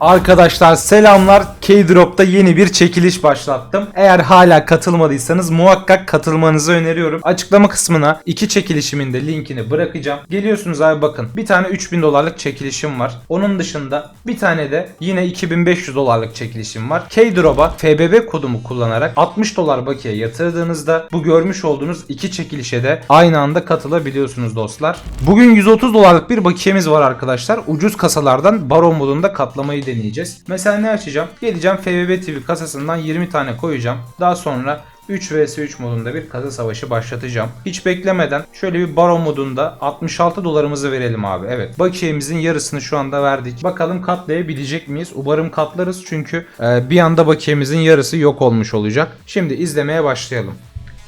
Arkadaşlar selamlar. K-Drop'ta yeni bir çekiliş başlattım. Eğer hala katılmadıysanız muhakkak katılmanızı öneriyorum. Açıklama kısmına iki çekilişimin de linkini bırakacağım. Geliyorsunuz abi bakın. Bir tane 3000 dolarlık çekilişim var. Onun dışında bir tane de yine 2500 dolarlık çekilişim var. K-Drop'a FBB kodumu kullanarak 60 dolar bakiye yatırdığınızda bu görmüş olduğunuz iki çekilişe de aynı anda katılabiliyorsunuz dostlar. Bugün 130 dolarlık bir bakiyemiz var arkadaşlar. Ucuz kasalardan baron modunda katlamayı deneyeceğiz. Mesela ne açacağım? Geleceğim FBB TV kasasından 20 tane koyacağım. Daha sonra 3 vs 3 modunda bir kasa savaşı başlatacağım. Hiç beklemeden şöyle bir baron modunda 66 dolarımızı verelim abi. Evet bakiyemizin yarısını şu anda verdik. Bakalım katlayabilecek miyiz? Umarım katlarız çünkü e, bir anda bakiyemizin yarısı yok olmuş olacak. Şimdi izlemeye başlayalım.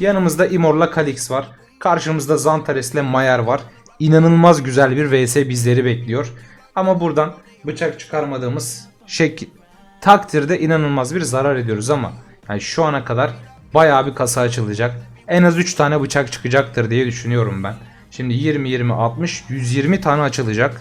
Yanımızda Imor'la Kalix var. Karşımızda Zantares'le Mayer var. İnanılmaz güzel bir vs bizleri bekliyor. Ama buradan bıçak çıkarmadığımız şek takdirde inanılmaz bir zarar ediyoruz ama yani şu ana kadar bayağı bir kasa açılacak. En az 3 tane bıçak çıkacaktır diye düşünüyorum ben. Şimdi 20 20 60 120 tane açılacak.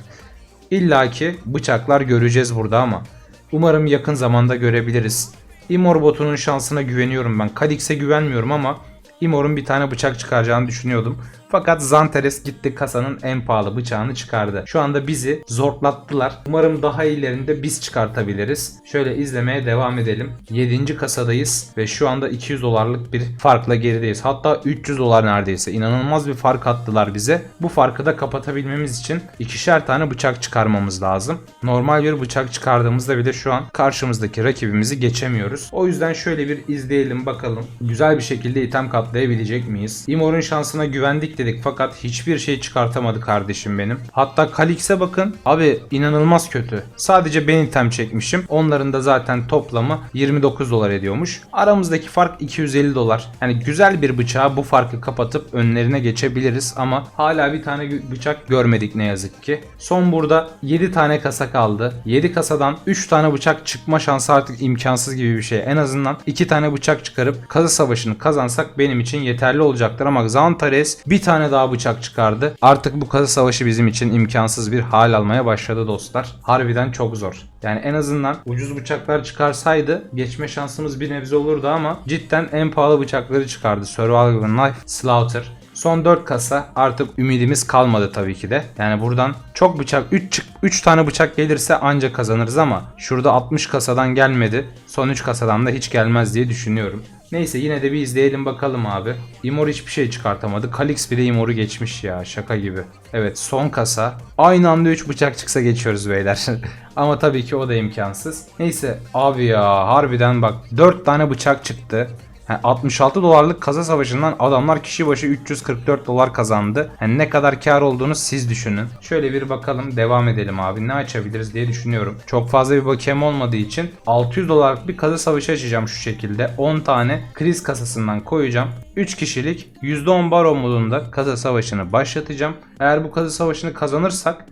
İlla ki bıçaklar göreceğiz burada ama umarım yakın zamanda görebiliriz. Imor botunun şansına güveniyorum ben. Kalix'e güvenmiyorum ama Imor'un bir tane bıçak çıkaracağını düşünüyordum. Fakat Zanteres gitti kasanın en pahalı bıçağını çıkardı. Şu anda bizi zorlattılar. Umarım daha iyilerinde biz çıkartabiliriz. Şöyle izlemeye devam edelim. 7. kasadayız ve şu anda 200 dolarlık bir farkla gerideyiz. Hatta 300 dolar neredeyse. İnanılmaz bir fark attılar bize. Bu farkı da kapatabilmemiz için ikişer tane bıçak çıkarmamız lazım. Normal bir bıçak çıkardığımızda bile şu an karşımızdaki rakibimizi geçemiyoruz. O yüzden şöyle bir izleyelim bakalım. Güzel bir şekilde item katlayabilecek miyiz? Imor'un şansına güvendik dedik fakat hiçbir şey çıkartamadı kardeşim benim. Hatta Kalix'e bakın. Abi inanılmaz kötü. Sadece ben item çekmişim. Onların da zaten toplamı 29 dolar ediyormuş. Aramızdaki fark 250 dolar. Yani güzel bir bıçağı bu farkı kapatıp önlerine geçebiliriz ama hala bir tane bıçak görmedik ne yazık ki. Son burada 7 tane kasa kaldı. 7 kasadan 3 tane bıçak çıkma şansı artık imkansız gibi bir şey. En azından 2 tane bıçak çıkarıp kasa savaşını kazansak benim için yeterli olacaktır ama Zantares bir tane daha bıçak çıkardı. Artık bu kasa savaşı bizim için imkansız bir hal almaya başladı dostlar. Harbiden çok zor. Yani en azından ucuz bıçaklar çıkarsaydı geçme şansımız bir nebze olurdu ama cidden en pahalı bıçakları çıkardı. Survival Knife, Slaughter. Son 4 kasa artık ümidimiz kalmadı tabii ki de. Yani buradan çok bıçak 3 3 tane bıçak gelirse anca kazanırız ama şurada 60 kasadan gelmedi. Son 3 kasadan da hiç gelmez diye düşünüyorum. Neyse yine de bir izleyelim bakalım abi. Imor hiçbir şey çıkartamadı. Kalix bile Imor'u geçmiş ya şaka gibi. Evet son kasa. Aynı anda 3 bıçak çıksa geçiyoruz beyler. Ama tabii ki o da imkansız. Neyse abi ya harbiden bak 4 tane bıçak çıktı. Yani 66 dolarlık kasa savaşından adamlar kişi başı 344 dolar kazandı. Yani ne kadar kar olduğunu siz düşünün. Şöyle bir bakalım devam edelim abi. Ne açabiliriz diye düşünüyorum. Çok fazla bir bakiyem olmadığı için 600 dolarlık bir kasa savaşı açacağım şu şekilde. 10 tane kriz kasasından koyacağım. 3 kişilik %10 baron modunda kasa savaşını başlatacağım. Eğer bu kasa savaşını kazanırsak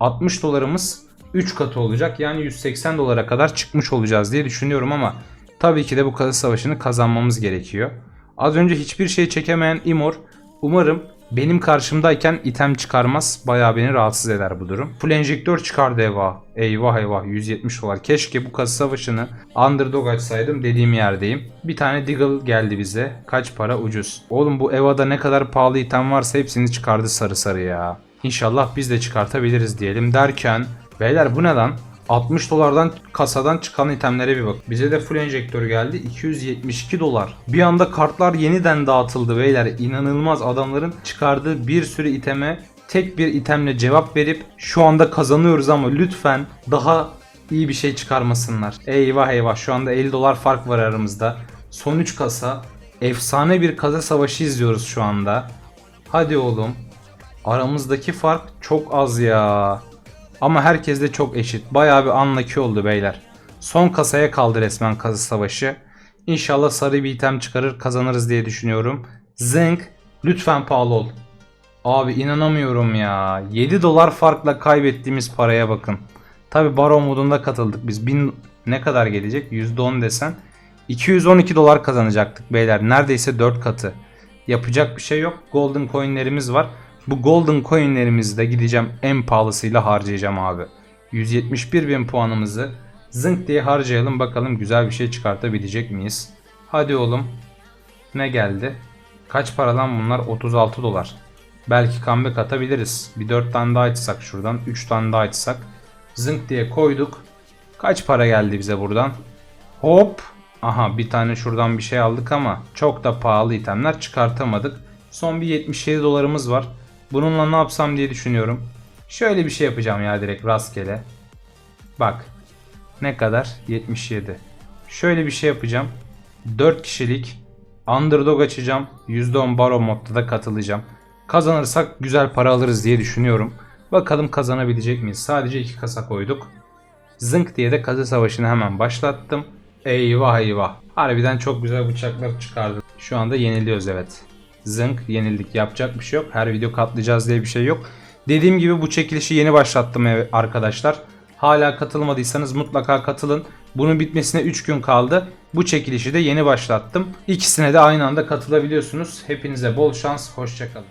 60 dolarımız 3 katı olacak. Yani 180 dolara kadar çıkmış olacağız diye düşünüyorum ama Tabii ki de bu kasa savaşını kazanmamız gerekiyor. Az önce hiçbir şey çekemeyen Imor umarım benim karşımdayken item çıkarmaz. Bayağı beni rahatsız eder bu durum. Full enjektör çıkardı eyvah. Eyvah eyvah 170 dolar. Keşke bu kasa savaşını underdog açsaydım dediğim yerdeyim. Bir tane Deagle geldi bize. Kaç para ucuz. Oğlum bu Eva'da ne kadar pahalı item varsa hepsini çıkardı sarı sarı ya. İnşallah biz de çıkartabiliriz diyelim derken. Beyler bu ne lan? 60 dolardan kasadan çıkan itemlere bir bak. Bize de full enjektör geldi. 272 dolar. Bir anda kartlar yeniden dağıtıldı beyler. İnanılmaz adamların çıkardığı bir sürü iteme tek bir itemle cevap verip şu anda kazanıyoruz ama lütfen daha iyi bir şey çıkarmasınlar. Eyvah eyvah şu anda 50 dolar fark var aramızda. Son 3 kasa. Efsane bir kasa savaşı izliyoruz şu anda. Hadi oğlum. Aramızdaki fark çok az ya. Ama herkes de çok eşit. Bayağı bir unlucky oldu beyler. Son kasaya kaldı resmen kazı savaşı. İnşallah sarı bir item çıkarır kazanırız diye düşünüyorum. Zenk lütfen pahalı ol. Abi inanamıyorum ya. 7 dolar farkla kaybettiğimiz paraya bakın. Tabi baron modunda katıldık biz. 1000 ne kadar gelecek? %10 desen. 212 dolar kazanacaktık beyler. Neredeyse 4 katı. Yapacak bir şey yok. Golden coinlerimiz var. Bu golden coinlerimizi de gideceğim en pahalısıyla harcayacağım abi. 171 bin puanımızı Zınk diye harcayalım bakalım güzel bir şey çıkartabilecek miyiz? Hadi oğlum. Ne geldi? Kaç para lan bunlar? 36 dolar. Belki comeback atabiliriz. Bir 4 tane daha açsak şuradan. 3 tane daha açsak. Zınk diye koyduk. Kaç para geldi bize buradan? Hop. Aha bir tane şuradan bir şey aldık ama çok da pahalı itemler çıkartamadık. Son bir 77 dolarımız var. Bununla ne yapsam diye düşünüyorum. Şöyle bir şey yapacağım ya direkt rastgele. Bak. Ne kadar? 77. Şöyle bir şey yapacağım. 4 kişilik underdog açacağım. %10 baro modda da katılacağım. Kazanırsak güzel para alırız diye düşünüyorum. Bakalım kazanabilecek miyiz? Sadece 2 kasa koyduk. Zınk diye de kazı savaşını hemen başlattım. Eyvah eyvah. Harbiden çok güzel bıçaklar çıkardı. Şu anda yeniliyoruz evet. Zınk yenildik. Yapacak bir şey yok. Her video katlayacağız diye bir şey yok. Dediğim gibi bu çekilişi yeni başlattım arkadaşlar. Hala katılmadıysanız mutlaka katılın. Bunun bitmesine 3 gün kaldı. Bu çekilişi de yeni başlattım. İkisine de aynı anda katılabiliyorsunuz. Hepinize bol şans. Hoşçakalın.